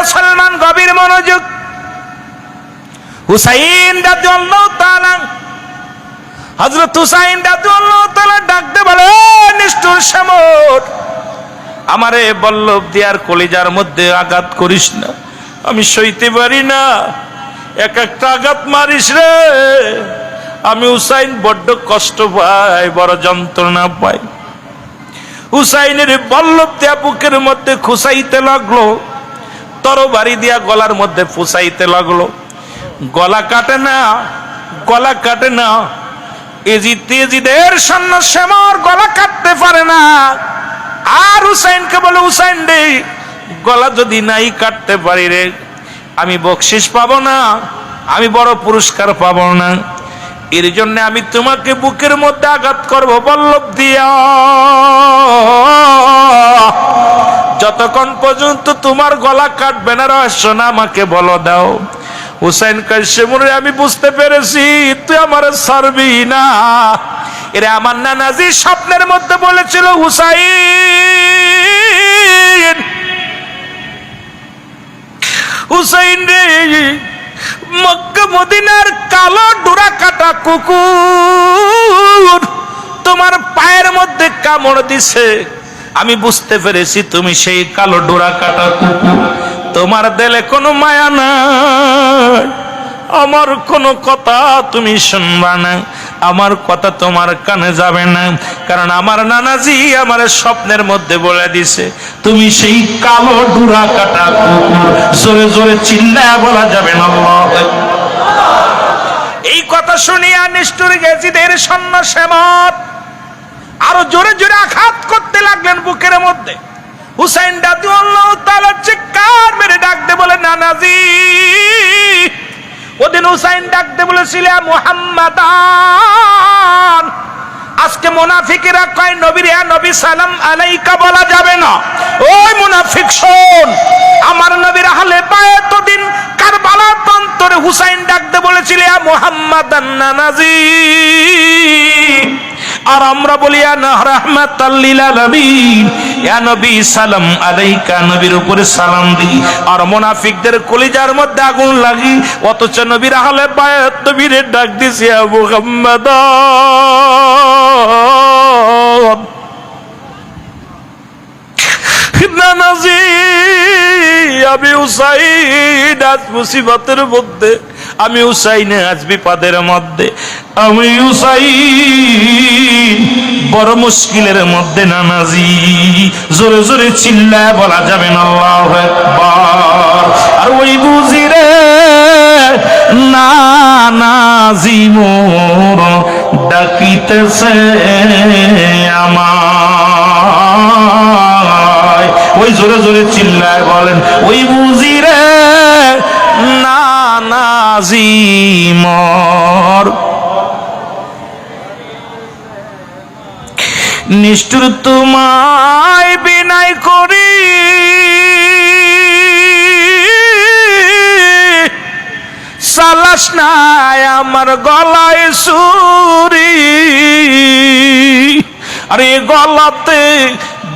মুসলমান গভীর মনোযোগ। হুসাইন রাদিয়াল্লাহু তাআলা হযরত হুসাইন রাদিয়াল্লাহু তাআলা ডাকতে বলে, "এ নিষ্ঠুর শ্যামর আমারে বল্লভ দিয়ার কলিজার মধ্যে আঘাত করিস না। আমি সইতে পারি না। এক একটা আঘাত মারিস রে। আমি হুসাইন বড্ড কষ্ট পাই, বড় যন্ত্রণা পাই। হুসাইনের বল্লভ দিয়া বুকের মধ্যে খুসাইতে লাগল। তরবারি দিয়া গলার মধ্যে ফুসাইতে লাগল। গলা কাটে না, গলা কাটে না। এজি তেজিদের সৈন্য শ্যামর গলা কাটতে পারে না। আর হুসাইনকে বলে, হুসাইন রে, গলা যদি নাই কাটতে পারি রে, আমি বকশিস পাবো না, আমি বড় পুরস্কার পাবো না। এর জন্য আমি তোমাকে বুকের মধ্যে আঘাত করব বল্লভ দিয়া। যতক্ষণ পর্যন্ত তোমার গলা কাটবে না রহস্য না, আমাকে বলো দাও। হুসাইন কাশেমুরে আমি বুঝতে পেরেছি, তুই আমার সারবি না। এরে আমার নানাজি স্বপ্নের মধ্যে বলেছিল, হুসাইন হুসাইন রে, মক্কা মদিনার কালো ডোরা কাটা কুকুর তোমার পায়ের মধ্যে কামড় দিছে। আমি বুঝতে পেরেছি তুমি সেই কালো ডোরা কাটা তোমার দেলে কোনো মায়া নাই। আমার কোনো কথা তুমি শুনবা না। আমার কথা তোমার কানে যাবে না। কারণ আমার নানাজি আমার স্বপ্নের মধ্যে বলে দিছে, তুমি সেই কালো ডুরা কাটা জোরে জোরে চিল্লায় বলা যাবে না এই কথা শুনিয়া নিষ্ঠুর গেছিদের সৈন্য শ্যামত আরও জোরে জোরে আঘাত করতে লাগলেন বুকের মধ্যে। হুসাইন দাদু আল্লাহ তাআলা চিৎকার মেরে ডাকতে বলে নানাজি ওদিন হুসাইন ডাকতে বলেছিল মুহাম্মাদান। আজকে মুনাফিকেরা কয়, নবীর হ্যাঁ নবী সালাম আলাইকা বলা যাবে না। ওই মুনাফিক, শোন, আমার নবীর আহলে বায়াত দিন কারবালা প্রান্তরে হুসাইন ডাকতে বলেছিল, ইয়া মুহাম্মাদান নানাজি আর আমরা বলি সালাম আলাইকা। নবীর উপরে সালাম দিই। আর মুনাফিকদের কলিজার মধ্যে আগুন লাগি। অথচ নবীর আহলে নবীর ডাক দিছি, ইয়া মুহাম্মাদান। আমি উসাইন আজ মুসিবতের মধ্যে আমি উসাইনে আজ বিপদের মধ্যে। আমি উসাইন বড় মুশকিলের মধ্যে নানাজি জোরে জোরে চিল্লায় বলা যাবে না, আল্লাহু আর ওই বুঝি রে নানাজি মোর, ডাকিতেছে আমায়। ওই জোরে জোরে চিল্লায় বলেন, ওই বুঝি রে, না নাজি মর নিষ্ঠুর তোমায় বিনাই করি। সালাস নাই আমার গলায় সুরি। আরে গলাতে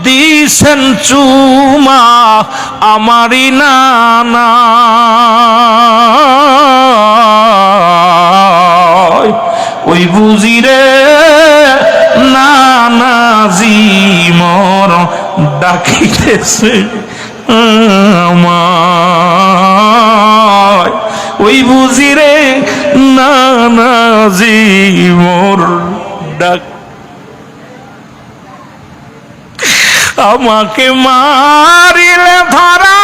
দিছেন চুমা আমারই নানা। ওই বুঝি রে নানাজি মর ডাকিতেছে ওই বুঝি রে নানাজি মোর ডাক আমাকে মারিলে ধরা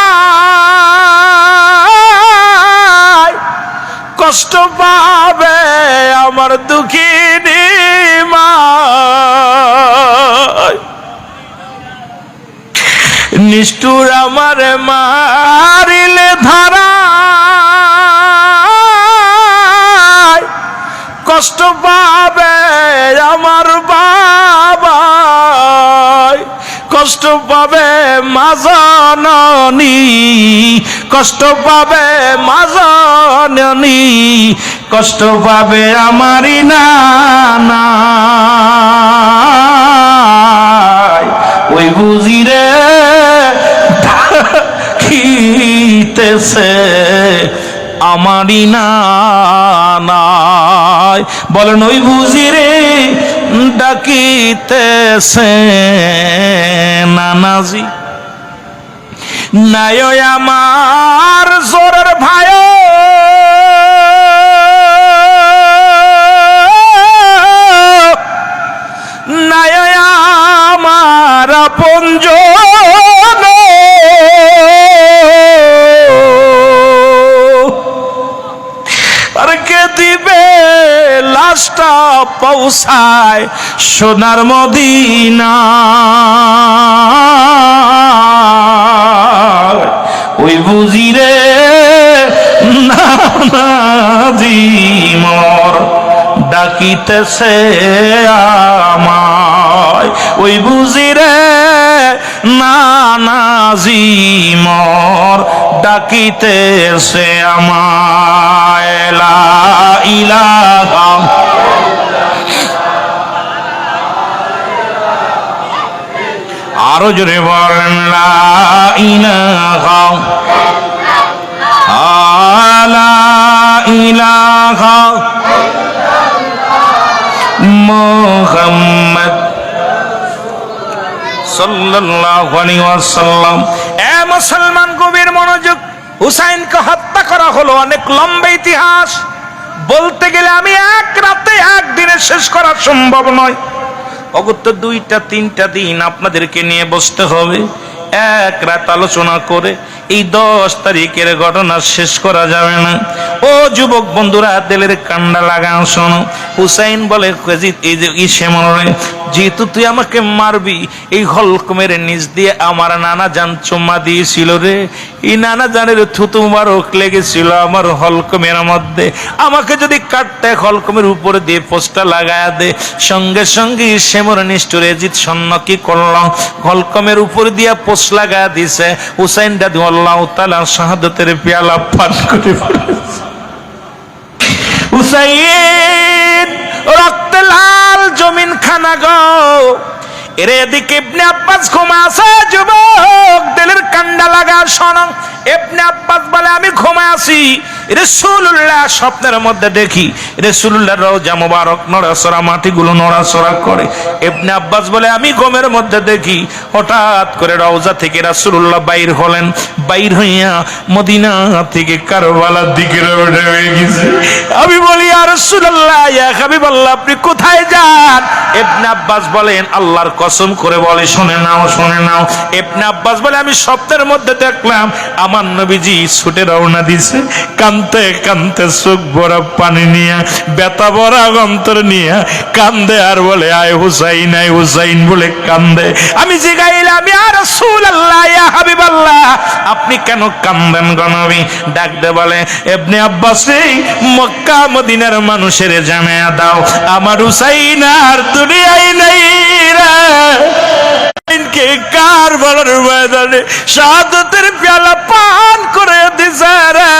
কষ্ট পাবে আমার দুঃখিনী মা। নিষ্ঠুর আমার মারিলে ধরা কষ্ট কষ্ট পাবে মাজননী কষ্ট পাবে মাজননী কষ্ট পাবে আমারই না ওই বুঝি রে ডাকিতেছে আমারই না বলেন, ওই বুঝিরে ডাকিতেছে নানাজি। নাই আমার জোরের ভাই নাই আমার আপনজন দিবে, লাশটা পৌঁছায় সোনার মদিনা। ওই বুঝিরে মর ডাকিতেছে আমায়। ওই বুঝিরে নানাজি মর ডাকিতেছে আমায়। ইলাহা। আরও জোরে বলেন, লা ইলাহা। মুহাম্মদ এ মুসলমান গভীর মনোযোগ হুসাইনকে হত্যা করা হলো, অনেক লম্বা ইতিহাস। বলতে গেলে আমি এক রাতে একদিনে শেষ করা সম্ভব নয়। অগত্য দুইটা, তিনটা দিন আপনাদেরকে নিয়ে বসতে হবে। এক রাত আলোচনা করে এই দশ তারিখের ঘটনা শেষ করা যাবে না। ও যুবক বন্ধুরা দিলের কান্ডা লাগাও শোনো। হুসাইন বলে এই যে ইসে মনে যেহেতু তুই আমাকে মারবি, এই হলকমের নিচ দিয়ে আমার নানা জান চুম্মা দিয়েছিল রে। এই নানা জানের থুতু মারক লেগেছিল আমার হলকমের মধ্যে। আমাকে যদি কাটতে হলকমের উপরে দিয়ে পোস্টটা লাগায়া দে। সঙ্গে সঙ্গে শ্যামর নিষ্ঠুর এজিত সন্ন কি করলাম হলকমের উপর দিয়া পোস্ট লাগা দিছে। হুসাইন দাদি আল্লাহ তালা শাহাদতের পেয়ালা পান করে হুসাইন, রক্ত লাল জমিন খানা গো। এরে এদিকে ইবনে আব্বাস ঘুমা আছে, যুবক, দিলের কান্ডা লাগা শোনো। ইবনে আব্বাস বলে, আমি ঘুমা আছি। রাসূলুল্লাহ স্বপ্নের মধ্যে দেখি, রাসূলুল্লাহ রওজা মোবারক, নড়াচড়া মাটিগুলো নড়াচড়া করে। আব্বাস বলে, আমি ঘুমের মধ্যে দেখি, হঠাৎ করে রওজা থেকে রাসূলুল্লাহ বাইর হলেন। বাইর হইয়া মদিনা থেকে কারবালার দিকে আমি বলি আর হাবিবাল্লাহ, আপনি কোথায় যান? ইবনে আব্বাস বলেন, আল্লাহর কসম করে বলে, শুনে নাও শুনে নাও। ইবনে আব্বাস বলে, আমি স্বপ্নের মধ্যে দেখলাম, আমার নবীজি ছুটে রওনা দিছে কানতে কানতে চোখ ভরা পানি নিয়ে বেতা ভরা অন্তর নিয়ে কান্দে আর বলে, আয় হুসাইন আয় হুসাইন বলে কান্দে। আমি জিগাইলাম, ইয়া রাসূলুল্লাহ, ইয়া হাবিবাল্লাহ। আপনি কেন কান্দেন গনবি ডাক দে বলে, ইবনে আব্বাস রে মক্কা মদিনার মানুষের জানায়া দাও। আমার হুসাইন আর দুনিয়ায় নাই রে। কার বলার ময়দানে শাহাদতের পেয়ালা পান করে দিছে রে।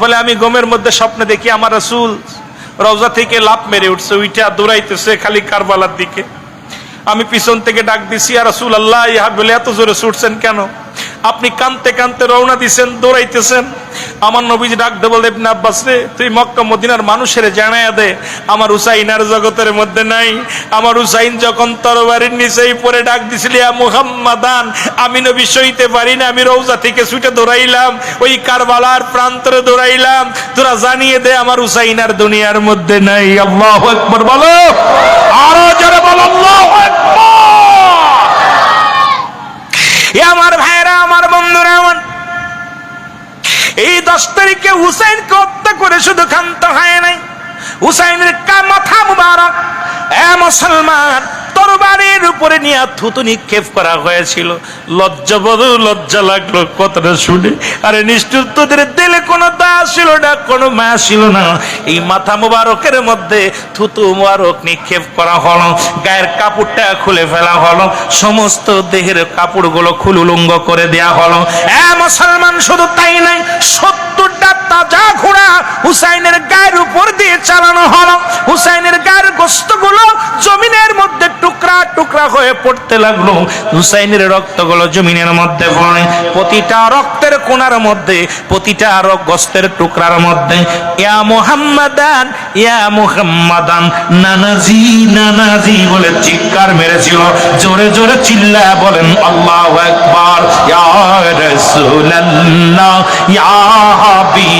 বলে আমি গমের মধ্যে স্বপ্নে দেখি আমার রাসূল রওজা থেকে লাভ মেরে উঠছে উইটা দৌড়াইতেছে খালি কারবালার দিকে। আমি পিছন থেকে ডাক দিছি আর রসুল আল্লাহ ইহা বলে এত জোরে ছুটছেন কেন? আপনি কানতে কানতে রওনা দিছেন, দৌড়াইতেছেন। আমার নবীজি ডাক দে বলে ইবনে আব্বাস রে, তুই মক্কা মদিনার মানুষের জানায়া দে। আমার হুসাইন আর জগতের মধ্যে নাই। আমার হুসাইন যখন তরবারির নিচেই পরে ডাক দিছিলি মুহাম্মাদান, আমি নবী সইতে পারি না, আমি রওজা থেকে ছুটে দৌড়াইলাম। ওই কারবালার প্রান্তরে দৌড়াইলাম। তোরা জানিয়ে দে, আমার হুসাইন আর দুনিয়ার মধ্যে নাই। আল্লাহু আকবার বলো। আরও জোরে বলো, আল্লাহু আকবার এ আমার ভাইরা আমার বন্ধুরা আমার এই দশ তারিখে হুসাইনকে হত্যা করে শুধু ক্ষান্ত হয় নাই। হুসাইনের মাথা মুবারক। এ মুসলমান, তরবারির উপরে নিয়ে থুতু নিক্ষেপ করা হয়েছিল। লজ্জা লাগল, কথাটা শুনে। আরে নিষ্ঠুর তোদের দিলে কোনো দয়া ছিল না, কোনো ছিল না। এই মাথা মুবারকের মধ্যে থুতু মুবারক নিক্ষেপ করা হলো। গায়ের কাপড়টা খুলে ফেলা হলো। সমস্ত দেহের কাপড়গুলো খুলুলুঙ্গ করে দেয়া হলো। এ মুসলমান, শুধু তাই নাই সত্তরটা ঘোড়া হুসাইনের গায়ের উপর দিয়ে চালানো হলো। হুসাইনের গায়ের জমিনের মধ্যে টুকরা টুকরা হয়ে পড়তে লাগল। হুসাইনের জমিনের মধ্যে পড়ে। প্রতিটা রক্তের কোণার মধ্যে, প্রতিটা গোস্তের টুকরার মধ্যে, ইয়া ইয়া নানাজি নানাজি বলে চিৎকার মেরেছিল। জোরে জোরে চিল্লা বলেন, আল্লাহু আকবার। ইয়া ইয়া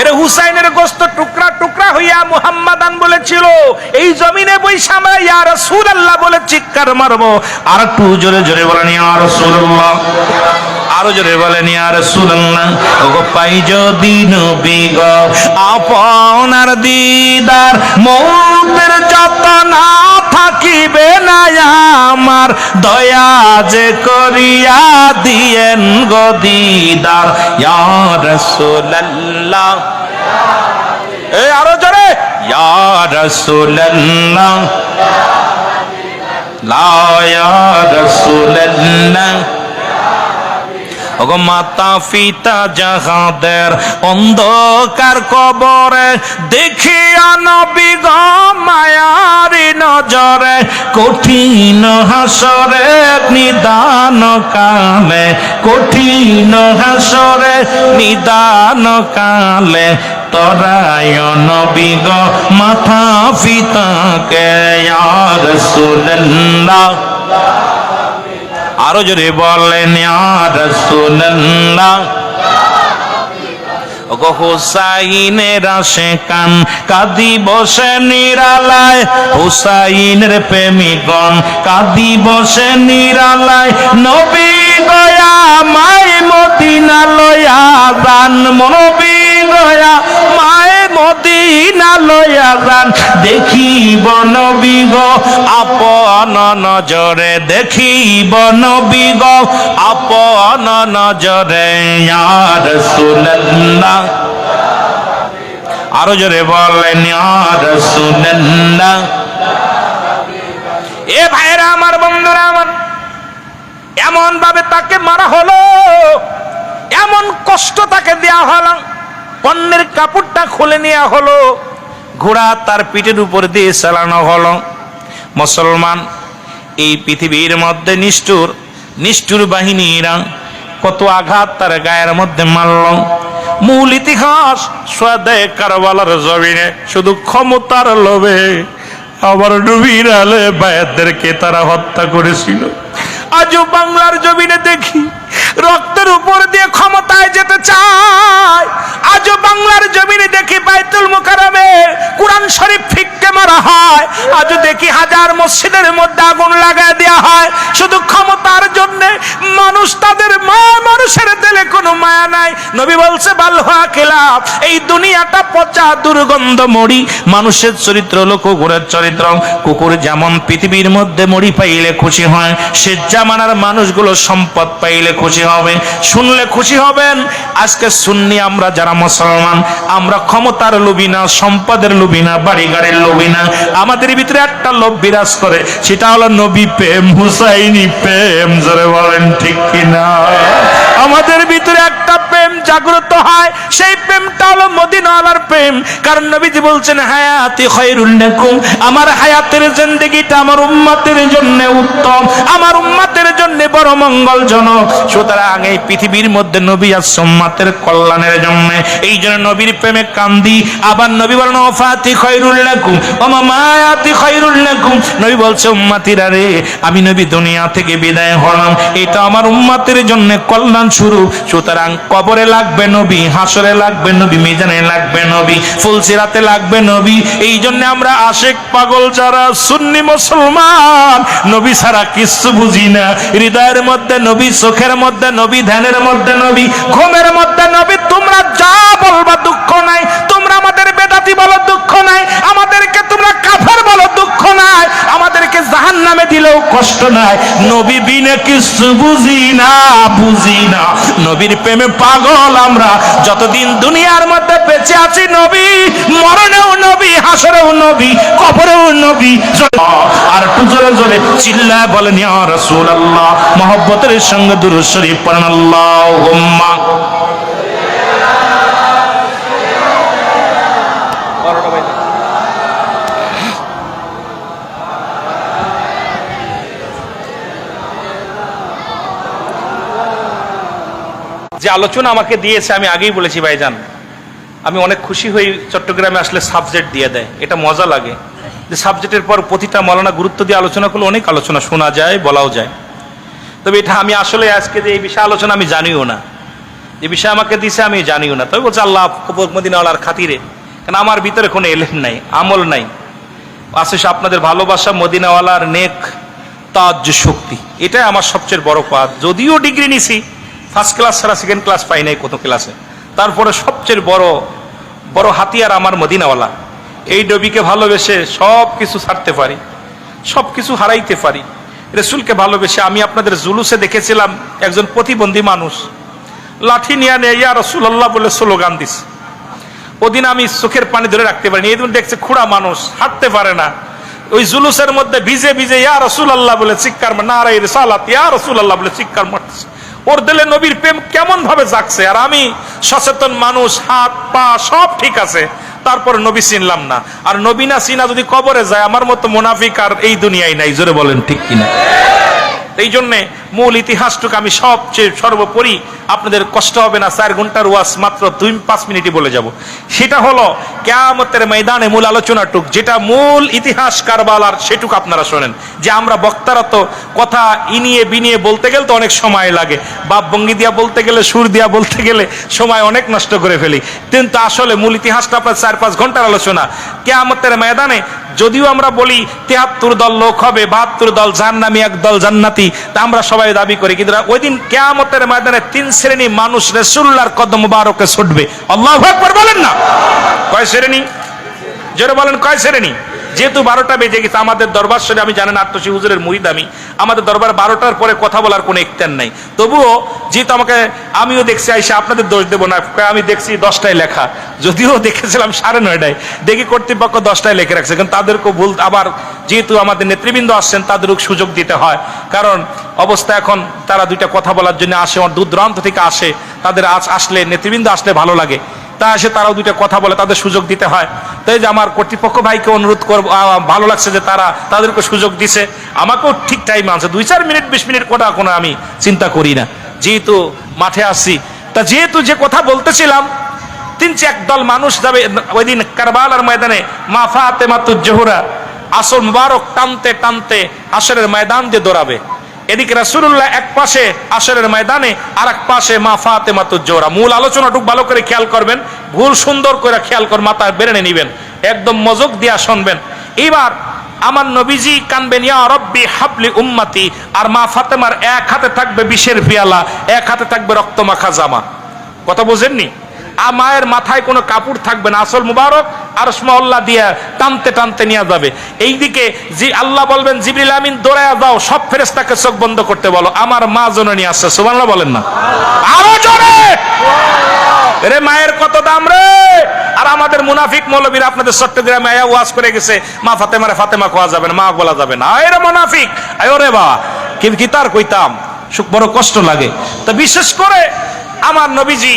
এর হুসাইনের গোস্ত টুকরা টুকরা হইয়া মুহাম্মাদান বলেছিল, এই জমিনে রাসূলুল্লাহ বলে চিৎকার মারবো। আর একটু জোরে জোরে বলেন, ইয়া রাসূলুল্লাহ আরও জোরে বলেন, ইয়া রাসূলুল্লাহ ওগো পাই যদি নবী গো, আপনার দিদার মৌতের যত না থাকিবে না আমার দয়া যে করিয়া দিয়েন গদিদার ইয়ার সোল্লাহ এই আরও জোরে। ইয়ার সোল্লাহ রাসূলুল্লাহ। মাতা পিতা যাহাদের অন্ধকার কবরে, দেখিয়া নবী গো মায়ারি নজরে, কঠিন হাসরে নিদান কালে, কঠিন হাসরে নিদান কালে, তরায় নবী গো মাথা পিতাকে আর সুল্লাহ আরও জোরে বলেন হুসাইনের আসে কান কাদি বসে নিরালায়। হুসাইনের প্রেমিকগণ কাদি বসে নিরালায়। নবী গয়া মাই মদিনা লয়া দান নবী গয়া মায় মদিনা লয়া যান, দেখিব নবী গো, আপন নজরে দেখিব নবী গো, আপন নজরে ইয়া রাসূলুল্লাহ আরও জোরে বলেন ইয়া রাসূলুল্লাহ এ ভাইরা আমার, বন্ধুরা আমার এমন ভাবে তাকে মারা হলো, এমন কষ্ট তাকে দেয়া হলো। পণ্যের কাপড়টা খুলে নেওয়া হলো। ঘোড়া তার পিঠের উপর দিয়ে চালানো হলো। মুসলমান, এই পৃথিবীর মধ্যে নিষ্ঠুর নিষ্ঠুর বাহিনীরা কত আঘাত তার গায়ের মধ্যে মারল। মূল ইতিহাস, সোয়াদে কারবালার জমিনে শুধু ক্ষমতার লোভে আবার ডুবির আলে বায়াতদেরকে তারা হত্যা করেছিল। আজও বাংলার জমিনে দেখি রক্তের উপর দিয়ে ক্ষমতায় যেতে চায়। আজও বাংলার জমিনে দেখি বাইতুল মুকারমে কোরআন শরীফ ফিককে মারা হয়। আজও দেখি হাজার মসজিদের মধ্যে আগুন লাগায় দেওয়া হয়। শুধু ক্ষমতার জন্য মানুষ তাদের মা মানুষের দিলে কোনো মায়া নাই। নবী বলছে বাল্লা খেলাফ। এই দুনিয়াটা পচা, দুর্গন্ধ, মরি। মানুষের চরিত্র হলো কুকুরের চরিত্র। কুকুর যেমন পৃথিবীর মধ্যে মরি পাইলে খুশি হয়, সে জামানার মানুষগুলো সম্পদ পাইলে খুশি হবে, শুনলে খুশি হবেন। আজকে শুননি আমরা যারা মুসলমান, আমরা ক্ষমতার লোভী না সম্পদের লোভী না বাড়ি লোভী না আমাদের ভিতরে একটা লোভ বিরাজ করে, সেটা হলো নবী প্রেম, হুসাইনি প্রেম, জোরে বলেন ঠিক কিনা? আমাদের ভিতরে একটা প্রেম জাগ্রত হয়, সেই প্রেমটা হলো মদিনাওয়ালার প্রেম। কারণ নবীজি বলছেন, হায়াতি খৈরুল লাকুম। আমার হায়াতের জিন্দেগিটা আমার উম্মতের জন্য উত্তম, আমার উম্মতের জন্য বড় মঙ্গলজনক। সুতরাং এই পৃথিবীর মধ্যে নবী আর সম্মাতের কল্যাণের জন্য এই জন্য নবীর প্রেমে কান্দি। আবার নবী বলেন, ওফাতি খৈরুল লাকুম। ও মায়াতি খৈরুল লাকুম। নবী বলছে, উম্মাতিরা রে, আমি নবী দুনিয়া থেকে বিদায় হলাম। এটা আমার উম্মাতের জন্য কল্যাণ শুরু সুতরাং কবরে লাগবে নবী, হাসরে লাগবে নবী, মিজানে লাগবে নবী ফুলসিরাতে লাগবে নবী। এই জন্য আমরা আশেক, পাগল যারা, সুন্নি মুসলমান, নবী ছাড়া কিচ্ছু বুঝি না। হৃদয়ের মধ্যে নবী, চোখের মধ্যে নবী, ধ্যানের মধ্যে নবী, ঘুমের মধ্যে নবী, তোমরা যা বলবা দুঃখ নাই, তোমরা আমাদের বেদাতি বলো দুঃখ নাই, আমাদেরকে তোমরা কাফের বলো দুঃখ নাই, আমাদেরকে জাহান নামে দিলেও কষ্ট নাই। নবী কিছু বুঝি না বুঝি না। নবীর প্রেমে পাগল আমরা। যতদিন দুনিয়ার মধ্যে বেঁচে আছি নবী, মরণেও নবী, হাসরেও নবী, কবরেও নবী। আর একটু জোরে চিল্লায় বলেন, ইয়া রাসূলুল্লাহ সঙ্গে দুরূদ শরীফ যে আলোচনা আমাকে দিয়েছে, আমি আগেই বলেছি, ভাইজান। আমি অনেক খুশি হই চট্টগ্রামে আসলে সাবজেক্ট দিয়ে দেয়। এটা মজা লাগে। যে সাবজেক্টের পর প্রতিটা মলানা গুরুত্ব দিয়ে আলোচনা করলে অনেক আলোচনা শোনা যায়, বলাও যায়। তবে এটা আমি আসলে আজকে যে এই বিষয়ে আলোচনা, আমি জানিও না। যে বিষয় আমাকে দিছে, আমি জানিও না। তবে বলছে, আল্লাহ মদিনাওয়ালার খাতিরে। কারণ আমার ভিতরে কোনো এলেন নাই, আমল নাই। সে আপনাদের ভালোবাসা, মদিনাওয়ালার নেক তাজ শক্তি। এটাই আমার সবচেয়ে বড় পাত যদিও ডিগ্রি নিছি ফার্স্ট ক্লাস ছাড়া সেকেন্ড ক্লাস পাই নাই কত ক্লাসে তারপরে সবচেয়ে বড় বড় হাতিয়ার আমার মদিনাওয়ালা। এই ডবিকে ভালোবেসে সব কিছু ছাড়তে পারি সব কিছু হারাইতে পারি। রসুলকে ভালোবেসে আমি আপনাদের জুলুসে দেখেছিলাম, একজন প্রতিবন্ধী মানুষ। লাঠি নিয়ে নিয়ে ইয়া রসুল্লাহ বলে স্লোগান দিস ওদিন আমি চোখের পানি ধরে রাখতে পারিনি। এই দেখছে খুঁড়া মানুষ, হাঁটতে পারে না। ওই জুলুসের মধ্যে ভিজে ভিজে ইয়া রসুল আল্লাহ বলে চিৎকার মা- নারাই সালাত ইয়া রসুল আল্লাহ বলে চিৎকার মারতেছে। ওর দিলে নবীর প্রেম কেমন ভাবে জাগছে? আর আমি সচেতন মানুষ, হাত, পা, সব ঠিক আছে। তারপর নবী চিনলাম না। আর নবী না চিনা যদি কবরে যায়, আমার মতো মোনাফিক আর এই দুনিয়ায় নাই। জোরে বলেন ঠিক কিনা? এই জন্যে মূল ইতিহাসটুকু আমি সবচেয়ে সর্বোপরি আপনাদের কষ্ট হবে না চার ঘণ্টার ওয়াস মাত্র দুই, পাঁচ মিনিটই বলে যাব। সেটা হলো, কেয়ামতের ময়দানে মূল আলোচনাটুক, যেটা মূল ইতিহাস কারবালার, সেটুকু আপনারা শোনেন। যে আমরা বক্তারা তো কথা ইনিয়ে বিনিয়ে বলতে গেলে তো অনেক সময় লাগে। বাপ ভঙ্গি দিয়া বলতে গেলে, সুর দিয়া বলতে গেলে সময় অনেক নষ্ট করে ফেলি। কিন্তু আসলে মূল ইতিহাসটা আপনার চার, পাঁচ ঘণ্টার আলোচনা। কেয়ামতের ময়দানে যদিও আমরা বলি, তেহাত্তর দল লোক হবে, বাহাত্তর দল জাহান্নামি, এক দল জান্নাতি, তা আমরা সবাই দাবি করে, কিন্তু ওই দিন কেয়ামতের ময়দানে তিন শ্রেণি মানুষ রেসুল্লার কদম মুবারকে ছুটবে। আল্লাহ বলেন না। কয় শ্রেণি? জোরে বলেন, কয় শ্রেণি? যেহেতু বারোটা বেজে গেছে, আমাদের দরবার শরীরে আমি জানেন আত্মসী হুজুরের মুরিদ আমি। আমাদের দরবার বারোটার পরে কথা বলার কোনো ইখতিয়ার নাই। তবুও, যেহেতু আমাকে, আমিও দেখছি, আইসা আপনাদের দোষ দেবো না আমি দেখছি দশটায় লেখা। যদিও দেখেছিলাম সাড়ে নয়টায়, দেখি কর্তৃপক্ষ দশটায় লেখে রাখছে, কিন্তু তাদেরকেও ভুল, আবার যেহেতু আমাদের নেতৃবৃন্দ আসছেন তাদেরও সুযোগ দিতে হয়। কারণ, অবস্থা এখন, তারা দুইটা কথা বলার জন্য আসে, আমার দূর দূরান্ত থেকে আসে, তাদের আস আসলে, নেতৃবৃন্দ আসলে ভালো লাগে। তা এসে তারাও দুইটা কথা বলে, তাদের সুযোগ দিতে হয়। তাই যে আমার কর্তৃপক্ষ ভাইকে অনুরোধ করব ভালো লাগছে যে তারা তাদেরকে সুযোগ দিছে। আমাকেও ঠিক টাইম আনছে, দুই চার মিনিট, বিশ মিনিট কোটা কোনো আমি চিন্তা করি না। যেহেতু মাঠে আসছি তা যেহেতু যে কথা বলতেছিলাম, তিন চার দল মানুষ যাবে, ওই দিন কারবালার ময়দানে মাফা ফাতেমাতুজ জোহরা আসল মুবারক টানতে টানতে আসরের ময়দান দিয়ে দৌড়াবে। এদিকে রাসূলুল্লাহ এক পাশে আসরের ময়দানে আর এক পাশে মা ফাতেমাতুজ জোহরা। মূল আলোচনাটুকু ভালো করে খেয়াল করবেন, ভুল সুন্দর করে খেয়াল কর মাথায় বেড়ে নিবেন, একদম মজক দিয়া শুনবেন। এইবার আমার নবীজি কানবেন, ইয়া রব্বি হাবলি উম্মতি আর মা ফাতেমার এক হাতে থাকবে বিষের পিয়ালা, এক হাতে থাকবে রক্তমাখা জামা। কথা বুঝেননি? আর মায়ের মাথায় কোনো কাপড় থাকবে না, আসল মুবারক আর উসমল্লাহ দিয়ে টানতে টানতে নিয়ে যাবে। এইদিকে জি, আল্লাহ বলবেন, জিবরিল আমিন দৌড়ায় দাও সব ফেরেস্তাকে চোখ বন্ধ করতে বলো। আমার মা জননী আসছে সুবহানাল্লাহ বলেন না? আরও জোরে! রে মায়ের কত দাম রে? আর আমাদের মুনাফিক মৌলবীরা আপনাদের চট্টগ্রামে আয়া ওয়াজ করে গেছে, মা ফাতেমারে ফাতেমা কোয়া যাবে না, মা বলা যাবে না। আয় রে মুনাফিক, আয় রে বা। কি তার কইতাম? বড় কষ্ট লাগে। তো বিশেষ করে আমার নবীজি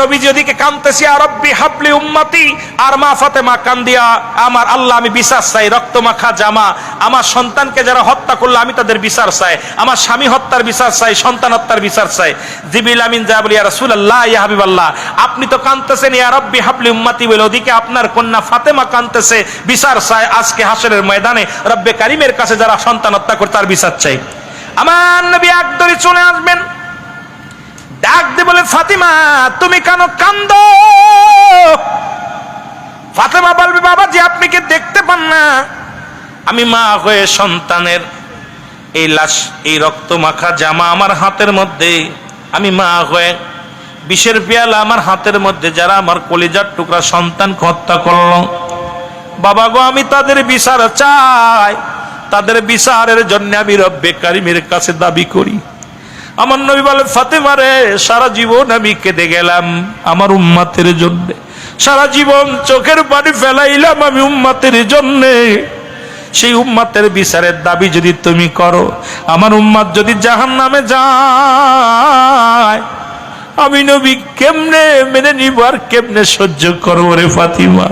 নবীজি ওদিকে কানতেছি আর রব্বি হাবলি উম্মতি, আর মা ফাতেমা কান্দিয়া, আমার আল্লাহ আমি চাই, রক্ত মাখা জামা, আমার সন্তানকে যারা হত্যা করল আমি তাদের বিচার চাই, আমার স্বামী হত্যার বিচার চাই, সন্তান হত্যার বিচার চাই। জিবিল আমিন ইয়া আপনি তো কানতেছেন, ইয়া রব্বি হাবলি উম্মতি, বলে ওদিকে আপনার কন্যা ফাতেমা কানতেছে, বিচার চাই আজকে হাসরের ময়দানে, রব্বে কারিমের কাছে যারা সন্তান হত্যা করে তার বিচার চাই। আমার নবী একদরি চলে আসবেন, ডাক ফাতিমা, তুমি কেন কান্দ? ফাতেমা বলবে বাবা যে আপনি কি দেখতে পান না? আমি মা হয়ে সন্তানের এই লাশ, এই রক্ত মাখা জামা আমার হাতের মধ্যে। আমি মা হয়ে বিষের পেয়ালা আমার হাতের মধ্যে, যারা আমার কলিজার টুকরা সন্তানকে হত্যা করল। বাবা গো, আমি তাদের বিচার চাই। তাদের বিচারের জন্য আমি রব্বে কারিমের কাছে দাবি করি। আমার নবী বলে ফাতেমারে সারা জীবন আমি কেঁদে গেলাম আমার উম্মাতের জন্য। সারা জীবন চোখের পানি ফেলাইলাম আমি উম্মাতের জন্য। সেই উম্মাতের বিচারের দাবি যদি তুমি করো, আমার উম্মাত যদি জাহান নামে যায়, আমি নবী কেমনে মেনে নিব আর কেমনে সহ্য করব রে ফাতিমা?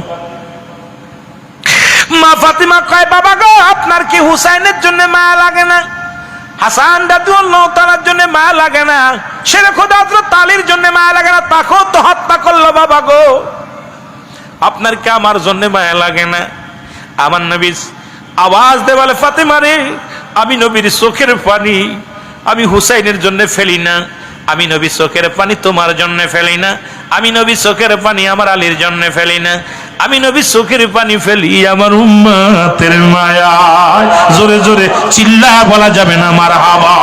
মা ফাতিমা কয়, বাবা গো, আপনার কি হুসাইনের জন্য মায়া লাগে না? মায়া লাগে না। জন্য মায়া লাগে না তো গো। আপনার কি আমার জন্য মায়া লাগে না? আমার নবী আওয়াজ দে বলে, ফাতেমা আমি নবীর চোখের পানি, আমি হুসাইনের জন্য ফেলি না। আমি নবী চোখের পানি তোমার জন্য ফেলি না। আমি নবী চোখের পানি আমার আলীর জন্য ফেলি না। আমি নবী চোখের পানি ফেলি আমার উম্মাতের মায়া জোরে জোরে চিল্লা বলা যাবে না আমার হাবা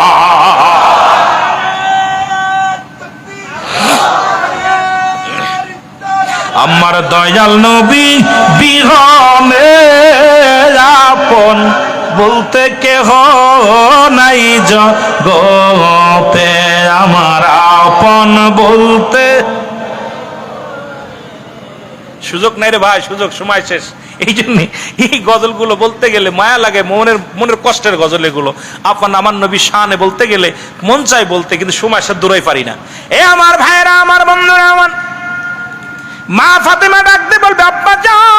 আমার দয়াল নবী বিহনে আপন বলতে কেহ নাই জগতে, আমার আপন বলতে সুযোগ নাই রে ভাই, সুযোগ, সময় শেষ। এই জন্য এই গজলগুলো বলতে গেলে মায়া লাগে, মনের মনের কষ্টের গজল এগুলো। আপন আমার নবী শানে বলতে গেলে মন চাই বলতে, কিন্তু সময় সে দূরই পারি না। এ আমার ভাইরা, আমার বন্ধুরা, আমার মা ফাতেমা ডাকতে বলবে, আব্বা, যান।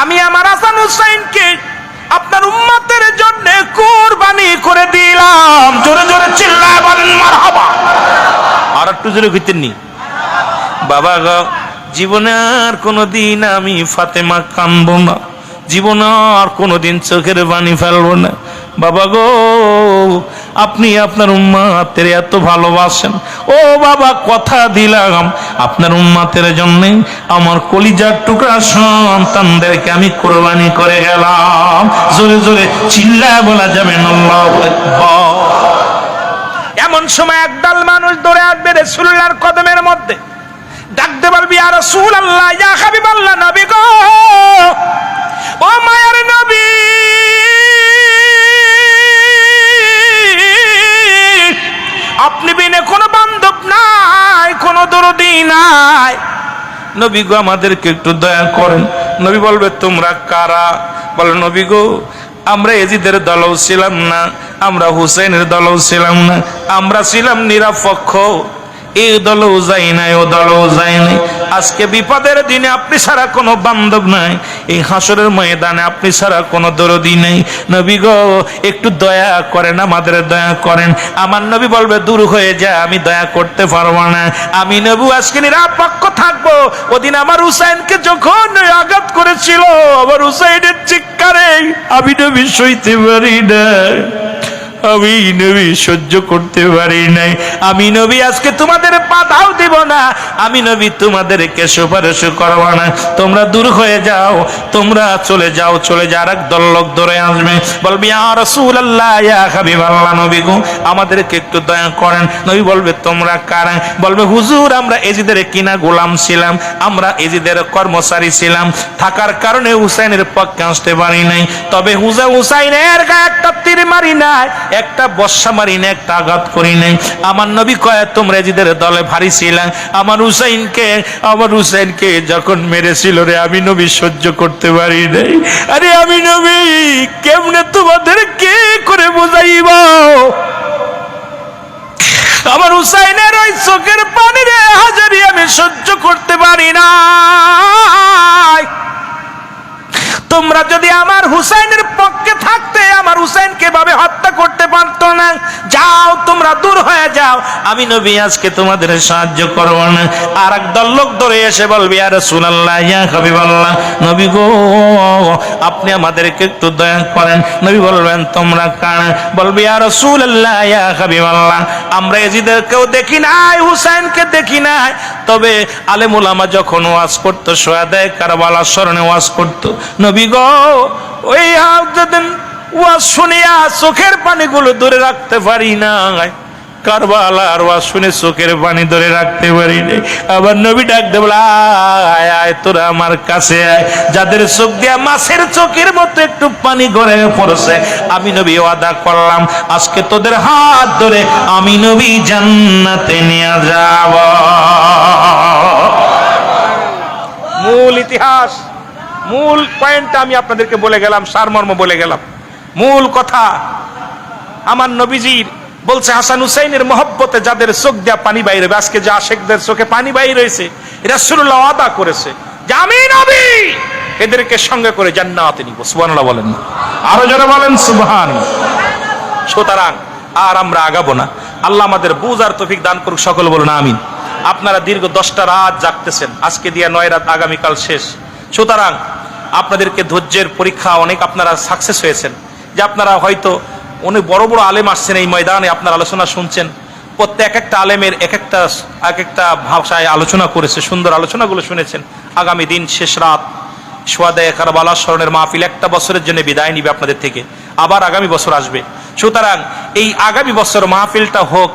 আমি আমার হাসান হুসাইনকে আপনার কুরবানি করে দিলাম। জোরে জোরে চিল্লায় বলেন, মারহাবা। আর একটু জোরে ঘুরতেননি বাবা গো, জীবনে আর কোনোদিন আমি ফাতেমা কানবো না। জীবনে আর কোনোদিন চোখের বাণী ফেলব না। বাবা গো, আপনি আপনার উম্মাতের এত ভালোবাসেন। ও বাবা, কথা দিলাম। আপনার উম্মাতের জন্য আমার কলিজার টুকরা সন্তানদেরকে আমি কোরবানি করে গেলাম। জোরে জোরে চিল্লা বলা যাবে। এমন সময় একদল মানুষ দৌড়ে আসবে রসুল্লাহর কদমের মধ্যে। ডাকতে পারবি আর রসুল আল্লাহ ইয়া হাবিব আল্লাহ নবী গো। ও মায়ের নবী আপনি বিনে কোনো বান্ধব নাই, কোনো দরদি নাই। নবী গো, আমাদেরকে একটু দয়া করেন। নবী বলবে, তোমরা কারা? বলে, নবী গো, আমরা এজিদের দলও ছিলাম না, আমরা হুসেনের দলও ছিলাম না, আমরা ছিলাম নিরাপক্ষ। এই দলও যাই নাই, ও দলও যাই নাই। আজকে বিপদের দিনে আপনি ছাড়া কোনো বান্ধব নাই। এই হাসরের ময়দানে আপনি ছাড়া কোনো দরদি নেই। নবী গো, একটু দয়া করেন, আমাদের দয়া করেন। আমার নবী বলবে, দূর হয়ে যায় আমি দয়া করতে পারব না। আমি নবু, আজকে নিরাপক্ষ থাকব। ওদিন আমার হুসাইনকে যখন আঘাত করেছিল, আমার হুসাইনের চিৎকারে আমি নবী সইতে পারি না। আমি নবী সহ্য করতে পারি নাই। আমি নবী আজকে তোমাদের বাধাও দিব না। আমি নবী তোমাদেরকে সুপারিশ করব না। তোমরা দূর হয়ে যাও। তোমরা চলে যাও, চলে যা আর এক দল লোক ধরে আসবে। বলবি আর রসুল আল্লাহ ইয়া হাবিব নবী গো, আমাদেরকে একটু দয়া করেন। নবী বলবে, তোমরা কারা? বলবে, হুজুর, আমরা এজিদের কিনা গোলাম ছিলাম। আমরা এজিদের কর্মচারী ছিলাম। থাকার কারণে হুসাইনের পক্ষে আসতে পারি নাই। তবে হুজা হুসাইনের গায়ে একটা তীর মারি নাই। একটা বর্ষা মারি না, একটা আঘাত করি নাই আমার নবী কয়া, তোমরা এজিদের দলে ভারী ছিলাম আমার হুসাইনকে আমার হুসাইনকে যখন মেরেছিল রে, আমি নবী সহ্য করতে পারি নাই আরে আমি নবী, কেমনে তোমাদের কে করে বোঝাইবাও আমার হুসাইনের ওই চোখের পানি রে হাজারি আমি সহ্য করতে পারি না তোমরা যদি আমার হুসাইনের পক্ষে থাকতে, আমার হুসাইন কেভাবে হত্যা করতে পারতো না, যাও, তোমরা দূর হয়ে যাও। আমি নবী, আজকে তোমাদের সাহায্য করব না। আর এক দল লোক ধরে এসে বলবি আর সুনাল্লাহ ইয়া হাবিবাল্লাহ, নবী গো আপনি আমাদেরকে একটু দয়া করেন। নবী বলবেন, তোমরা কার? বলবি আর ইয়া হাবিবাল্লাহ। আমরা এজিদেরকেও দেখি নাই, হুসাইনকে দেখি নাই। তবে আলেমুল আমা যখন ওয়াজ করতো সোয়াদায় কারবালা স্মরণে ওয়াজ করতো, নবী গো, ওই ওয়াজ শুনিয়া চোখের পানিগুলো ধরে রাখতে পারি না কারবালার ওয়াজ শুনে চোখের পানি ধরে রাখতে আবার নবী ডাক আয় আয়, তোরা আমার কাছে আয়। যাদের চোখ দিয়া মাছের চোখের মতো একটু পানি গড়ে পড়ছে, আমি নবী ওয়াদা করলাম, আজকে তোদের হাত ধরে আমি নবী জান্নাতে নিয়ে যাব। মূল ইতিহাস, মূল পয়েন্টটা আমি আপনাদেরকে বলে গেলাম, সারমর্ম বলে গেলাম। মূল কথা, আমার নবীজির বলছে হাসান হুসাইনের মহব্বতে যাদের চোখ দেয়া পানি বাইরে হবে, আজকে যে আশেকদের চোখে পানি বাইরে রয়েছে এরা সুরুল্লাহ আদা করেছে এদেরকে সঙ্গে করে জান্নাতে নিব সুবহানাল্লাহ বলেন না। আরও যারা বলেন সুবহান সুতরাং আর আমরা আগাবো না। আল্লাহ আমাদের বুঝ আর তফিক দান করুক সকল বলুন আমিন। আপনারা দীর্ঘ দশটা রাত জাগতেছেন আজকে দিয়ে নয় রাত আগামীকাল শেষ। সুতরাং আপনাদেরকে ধৈর্যের পরীক্ষা অনেক আপনারা সাকসেস হয়েছেন। যে আপনারা হয়তো অনেক বড় বড় আলেম আসছেন এই ময়দানে, আপনার আলোচনা শুনছেন। প্রত্যেক একটা আলেমের এক একটা এক একটা ভাষায় আলোচনা করেছে, সুন্দর আলোচনাগুলো শুনেছেন। আগামী দিন শেষ রাত সোয়াদায় কারবালা স্মরণের মাহফিল, একটা বছরের জন্য বিদায় নিবে আপনাদের থেকে। আবার আগামী বছর আসবে। সুতরাং এই আগামী বছর মাহফিলটা হোক